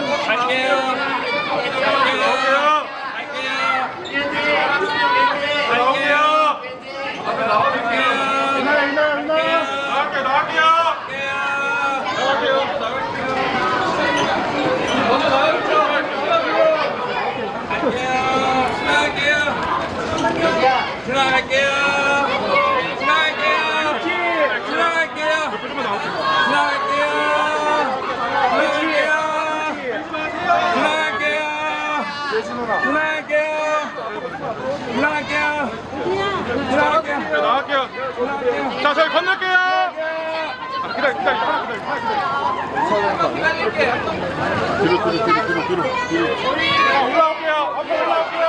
갈게요. 갈게요. 들어갈게요. 자, 저희 건널게요. 아, 기다려, 기다려, 기다려, 기다려. 뒤로 뒤로 뒤로 뒤로 자, 올라올게요. 앞으로 올라올게요.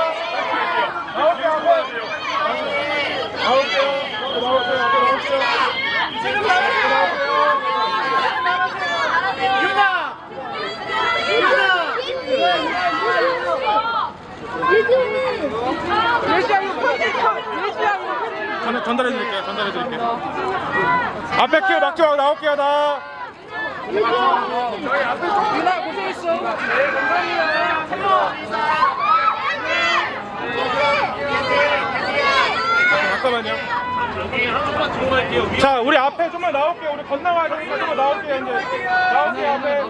나올게요, 앞으로. 나올게요. 나올게요, 나올게요. 전, 전달해 드릴게요. 전달해 드릴게요. 앞에 키 막지 말고 나올게요, 나. 잠깐만요. 자, 우리 앞에 좀만 나올게요. 우리 건너와야 되니까 좀만 나올게요, 이제. 나올게요, 앞에.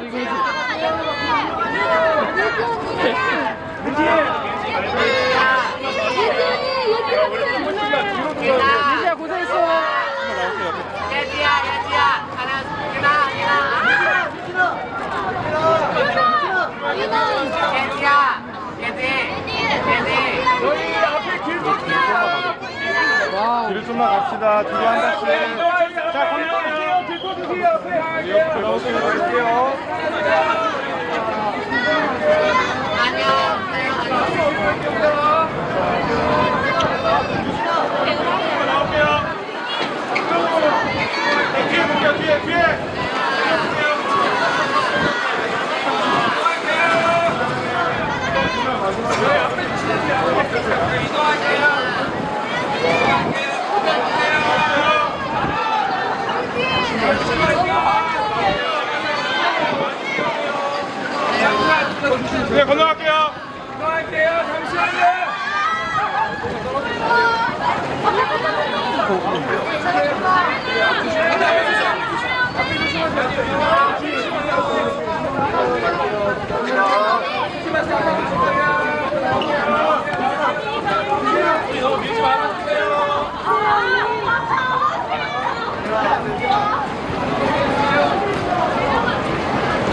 예지야 고생했어. 나올게요, 앞에. 예지야 예지야 하나 하나 하나. 예지야 예지 예지. 좀만 갑시다. 뒤로 한 단씩. 자, 건너와요. 들고 주세요, 나올게요. 나올게요. 뒤에 뒤에, 뒤에. 네, 건너갈게요. 지나갈게요. 잠시만요.